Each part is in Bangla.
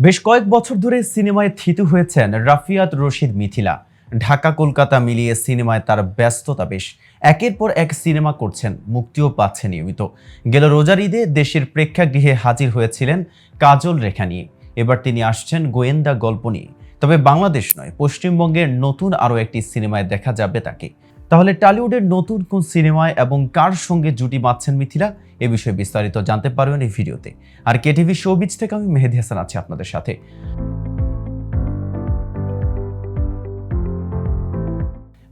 বেশ কয়েক বছর ধরে সিনেমায় থিতু হয়েছেন রাফিয়াত রশিদ মিথিলা। ঢাকা, কলকাতা মিলিয়ে সিনেমায় তার ব্যস্ততা বেশ। একের পর এক সিনেমা করছেন, মুক্তিও পাচ্ছে নিয়মিত। গেল রোজার ঈদে দেশের প্রেক্ষাগৃহে হাজির হয়েছিলেন কাজল রেখা নিয়ে। এবার তিনি আসছেন গোয়েন্দা গল্প নিয়ে। তবে বাংলাদেশ নয়, পশ্চিমবঙ্গের নতুন আরও একটি সিনেমায় দেখা যাবে তাকে। তাহলে টলিউডের নতুন কোন সিনেমায় এবং কার সঙ্গে জুটি বাঁধছেন মিথিলা? এ বিষয়ে বিস্তারিত জানতে পারবেন এই ভিডিওতে। আর কে কেটিভি শোবিজ থেকে আমি মেহেদি হাসান আছি আপনাদের সাথে।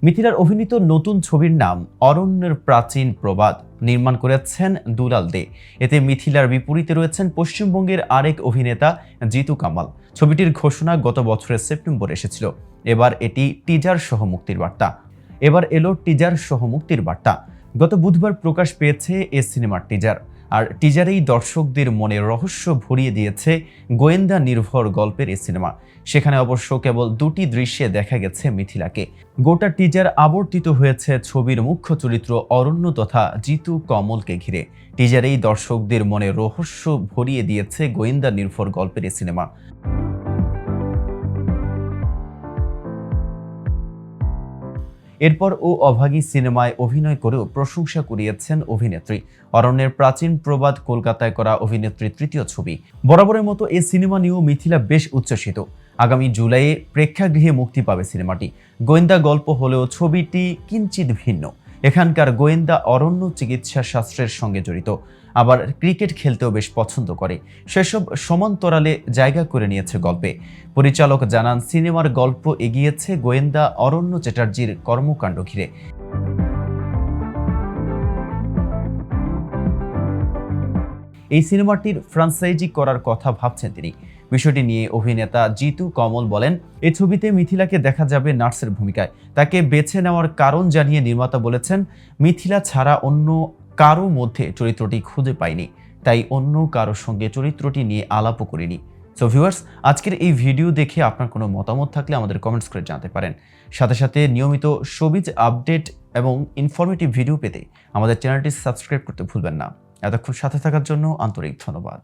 মিথিলার অভিনীত নতুন ছবির নাম অরণ্যের প্রাচীন প্রবাদ নির্মাণ করেছেন দুলাল দে। এতে মিথিলার বিপরীতে রয়েছেন পশ্চিমবঙ্গের আরেক অভিনেতা জিতু কামাল। ছবিটির ঘোষণা গত বছরের সেপ্টেম্বর এসেছিল। এবার এটি টিজার সহ মুক্তির বার্তা। এবার এলো টিজার সহ মুক্তির বার্তা। গত বুধবার প্রকাশ পেয়েছে এ সিনেমার টিজার আর টিজারেই দর্শকদের মনে রহস্য ভরিয়ে দিয়েছে গোয়েন্দা নির্ভর গল্পের এই সিনেমা। সেখানে অবশ্য কেবল দুটি দৃশ্যে দেখা গেছে মিথিলাকে। গোটা টিজার আবর্তিত হয়েছে ছবির মুখ্য চরিত্র অরণ্য তথা জিতু কমলকে ঘিরে। টিজারেই দর্শকদের মনে রহস্য ভরিয়ে দিয়েছে গোয়েন্দা নির্ভর গল্পের এই সিনেমা। এরপর ও অভাগী সিনেমায় অভিনয় করেও প্রশংসা কুড়িয়েছেন অভিনেত্রী। অরণ্যের প্রাচীন প্রবাদ কলকাতায় করা অভিনেত্রীর তৃতীয় ছবি। বরাবরের মতো এই সিনেমা নিয়েও মিথিলা বেশ উচ্ছ্বসিত। আগামী জুলাইয়ে প্রেক্ষাগৃহে মুক্তি পাবে সিনেমাটি। গোয়েন্দা গল্প হলেও ছবিটি কিঞ্চিত ভিন্ন। এখানকার গোয়েন্দা অরণ্য চিকিৎসা শাস্ত্রের সঙ্গে জড়িত। আবার ক্রিকেট খেলতেও বেশ পছন্দ করে। সেসব সমান্তরালে জায়গা করে নিয়েছে গল্পে। পরিচালক জানান, সিনেমার গল্প এগিয়েছে গোয়েন্দা অরণ্য চ্যাটার্জির কর্মকাণ্ড ঘিরে। এই সিনেমাটির ফ্রাঞ্চাইজি করার কথা ভাবছেন তিনি। বিষয়টি নিয়ে অভিনেতা জিতু কমল বলেন, এ ছবিতে মিথিলাকে দেখা যাবে নার্সের ভূমিকায়। তাকে বেছে নেওয়ার কারণ জানিয়ে নির্মাতা বলেছেন, মিথিলা ছাড়া অন্য কারও মধ্যে চরিত্রটি খুঁজে পাইনি, তাই অন্য কারোর সঙ্গে চরিত্রটি নিয়ে আলাপও করিনি। সো ভিউয়ার্স আজকের এই ভিডিও দেখে আপনার কোনো মতামত থাকলে আমাদের কমেন্টস করে জানতে পারেন। সাথে সাথে নিয়মিত সবিজ আপডেট এবং ইনফরমেটিভ ভিডিও পেতে আমাদের চ্যানেলটি সাবস্ক্রাইব করতে ভুলবেন না। এতক্ষণ সাথে থাকার জন্য আন্তরিক ধন্যবাদ।